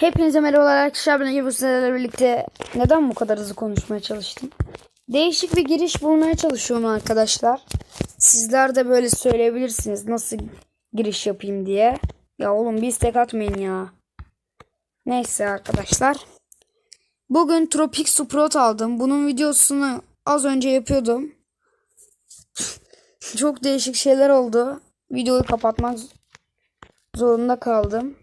Hepinize merhabalar arkadaşlar. Ben bu sizlerle birlikte neden bu kadar hızlı konuşmaya çalıştım? Değişik bir giriş bulmaya çalışıyorum arkadaşlar. Sizler de böyle söyleyebilirsiniz nasıl giriş yapayım diye. Ya oğlum bir istek atmayın ya. Neyse arkadaşlar. Bugün Tropic Sprout aldım. Bunun videosunu az önce yapıyordum. Çok değişik şeyler oldu. Videoyu kapatmak zorunda kaldım.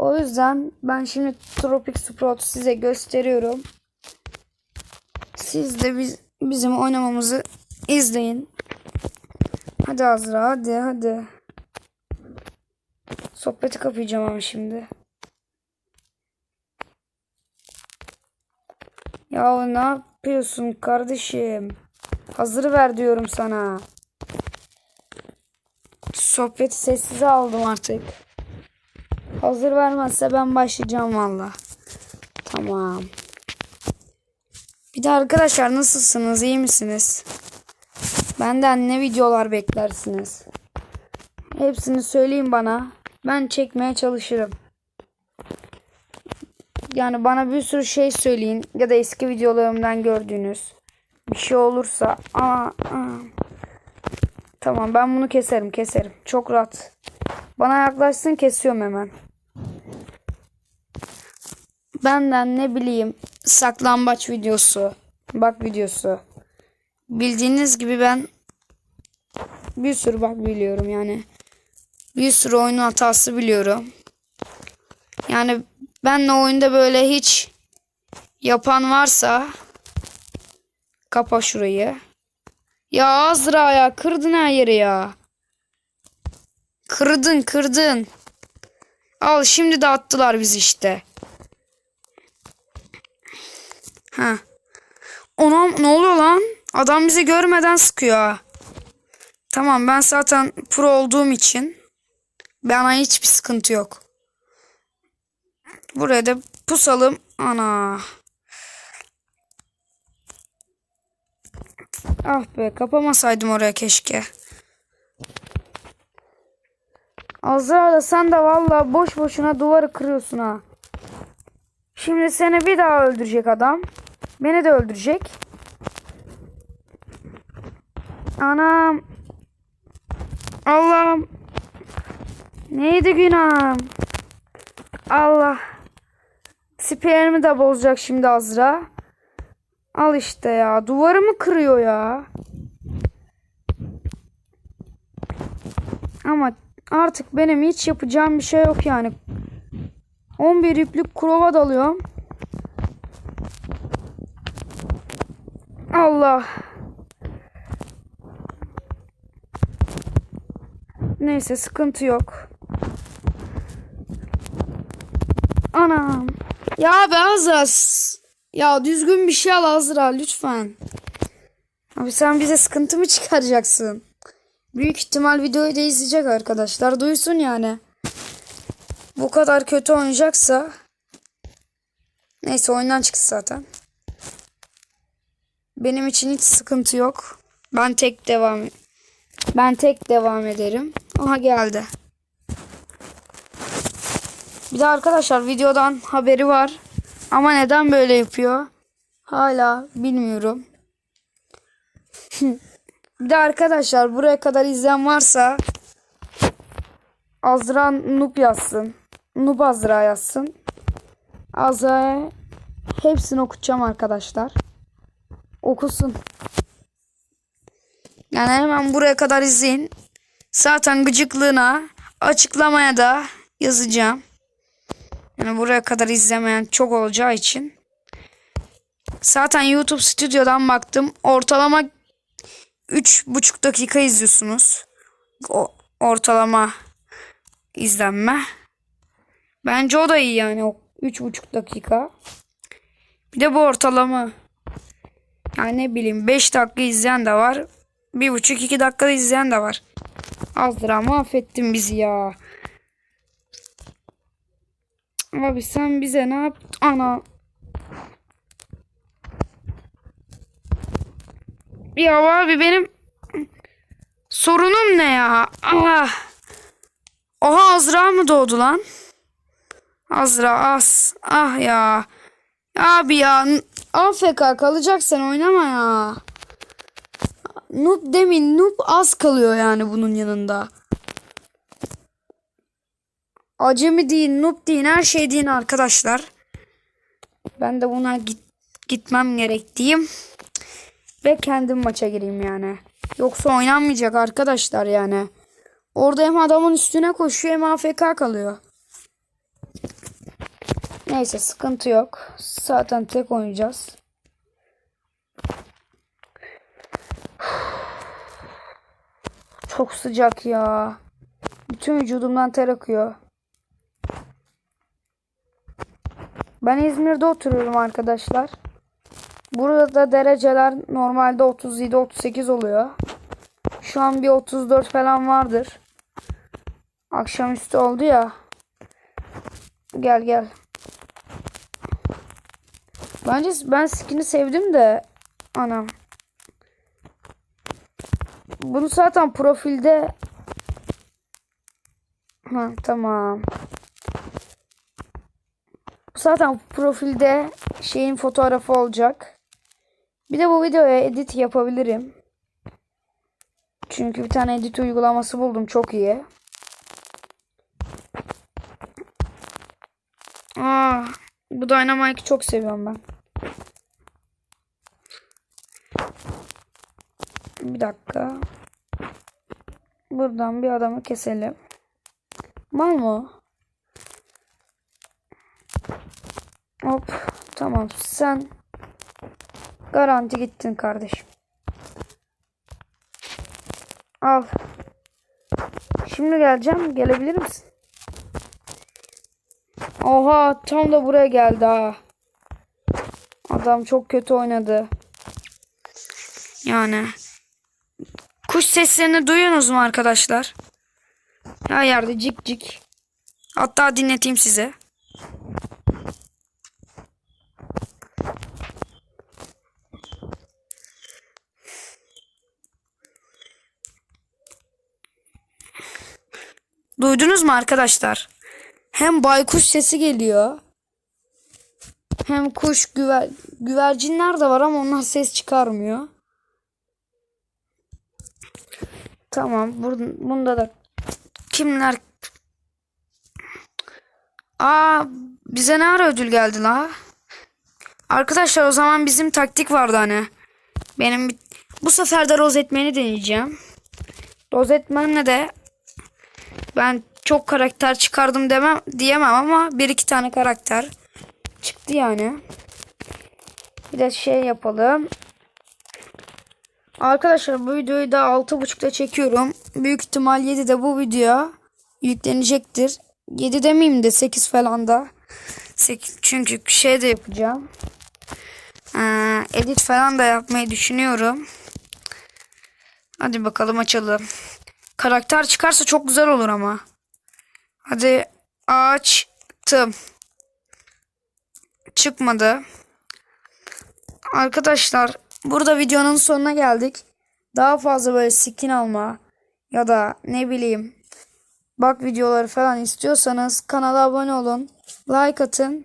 O yüzden ben şimdi Tropic Sprout'u size gösteriyorum. Siz de biz, bizim oynamamızı izleyin. Hadi Azra hadi hadi. Sohbeti kapayacağım ama şimdi. Ya ne yapıyorsun kardeşim? Hazır ver diyorum sana. Sohbeti sessize aldım artık. Hazır vermezse ben başlayacağım valla. Tamam. Bir de arkadaşlar nasılsınız? iyi misiniz? Benden ne videolar beklersiniz? Hepsini söyleyin bana. Ben çekmeye çalışırım. Yani bana bir sürü şey söyleyin. Ya da eski videolarımdan gördüğünüz. Bir şey olursa. Aa, aa. Tamam ben bunu keserim keserim. Çok rahat. Bana yaklaşsın kesiyorum hemen. Benden ne bileyim saklambaç videosu, bak videosu. Bildiğiniz gibi ben bir sürü bak biliyorum yani. Bir sürü oyun hatası biliyorum. Yani benle oyunda böyle hiç yapan varsa kapa şurayı. Ya Azra ya kırdın her yeri ya. Kırdın kırdın. Al şimdi de attılar biz işte. Ha. Ona ne oluyor lan? Adam bizi görmeden sıkıyor ha. Tamam ben zaten pro olduğum için bana hiçbir sıkıntı yok. Buraya da pusalım. Ana. Ah be kapamasaydım oraya keşke. Azra da sen de valla boş boşuna duvarı kırıyorsun ha. Şimdi seni bir daha öldürecek adam. Beni de öldürecek. Anam. Allah'ım. Neydi günahım? Allah. Spiyerimi de bozacak şimdi Azra. Al işte ya. Duvarımı kırıyor ya. Ama artık benim hiç yapacağım bir şey yok yani. 11 iplük kurova dalıyorum. Allah. Neyse sıkıntı yok. Anam. Ya be Azra. Ya düzgün bir şey al Azra lütfen. Abi sen bize sıkıntı mı çıkaracaksın? Büyük ihtimal videoyu da izleyecek arkadaşlar. Duysun yani. Bu kadar kötü oynayacaksa. Neyse oyundan çıktı zaten. Benim için hiç sıkıntı yok. Ben tek devam ben tek devam ederim. Aha geldi. Bir de arkadaşlar videodan haberi var. Ama neden böyle yapıyor? Hala bilmiyorum. bir de arkadaşlar buraya kadar izleyen varsa Azra Noob yazsın. Noob Azra yazsın. Azra'ya hepsini okutacağım arkadaşlar. Okusun. Yani hemen buraya kadar izleyin. Zaten gıcıklığına açıklamaya da yazacağım. Yani buraya kadar izlemeyen çok olacağı için. Zaten YouTube stüdyodan baktım. Ortalama 3,5 dakika izliyorsunuz. O ortalama izlenme. Bence o da iyi yani o 3,5 dakika. Bir de bu ortalama. Yani ne bileyim 5 dakika izleyen de var. 1,5-2 dakikada izleyen de var. Azdır ama affettin bizi ya. Abi sen bize ne yaptın? Ana. Ya abi benim sorunum ne ya? Ah. Oha Azra mı doğdu lan? Azra as. Ah ya. Abi ya. AFK kalacaksan oynama ya. Noob demin noob az kalıyor yani bunun yanında. Acemi değil, noob değil, her şey değil arkadaşlar. Ben de buna git, gitmem gerektiğim ve kendim maça gireyim yani. Yoksa oynanmayacak arkadaşlar yani. Orada hem adamın üstüne koşuyor hem AFK kalıyor. Neyse sıkıntı yok. Zaten tek oynayacağız. Çok sıcak ya. Bütün vücudumdan ter akıyor. Ben İzmir'de oturuyorum arkadaşlar. Burada dereceler normalde 37-38 oluyor. Şu an bir 34 falan vardır. Akşamüstü oldu ya. Gel gel. Bence ben skin'i sevdim de anam. Bunu zaten profilde Ha tamam. Zaten profilde şeyin fotoğrafı olacak. Bir de bu videoya edit yapabilirim. Çünkü bir tane edit uygulaması buldum çok iyi. Aa, bu Dynamite'ı çok seviyorum ben. Bir dakika. Buradan bir adamı keselim. Mal mı? Hop. Tamam. Sen garanti gittin kardeşim. Al. Şimdi geleceğim. Gelebilir misin? Oha tam da buraya geldi ha. Adam çok kötü oynadı. Yani. Kuş seslerini duyuyorsunuz mu arkadaşlar? Her yerde cik cik. Hatta dinleteyim size. Duydunuz mu arkadaşlar? Hem baykuş sesi geliyor. Hem kuş güver güvercinler de var ama onlar ses çıkarmıyor. Tamam. Bunda da kimler Aa bize ne ara ödül geldi la? Arkadaşlar o zaman bizim taktik vardı hani. Benim bu sefer de rozetmeni deneyeceğim. Rozetmenle de ben çok karakter çıkardım demem diyemem ama bir iki tane karakter çıktı yani. Bir de şey yapalım. Arkadaşlar bu videoyu da 6.30'da çekiyorum. Büyük ihtimal 7'de bu video yüklenecektir. 7 demeyeyim de 8 falan da. Çünkü şey de yapacağım. Ee, edit falan da yapmayı düşünüyorum. Hadi bakalım açalım. Karakter çıkarsa çok güzel olur ama. Hadi açtım. Çıkmadı. Arkadaşlar burada videonun sonuna geldik. Daha fazla böyle skin alma ya da ne bileyim bak videoları falan istiyorsanız kanala abone olun. Like atın.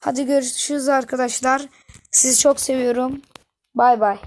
Hadi görüşürüz arkadaşlar. Sizi çok seviyorum. Bay bay.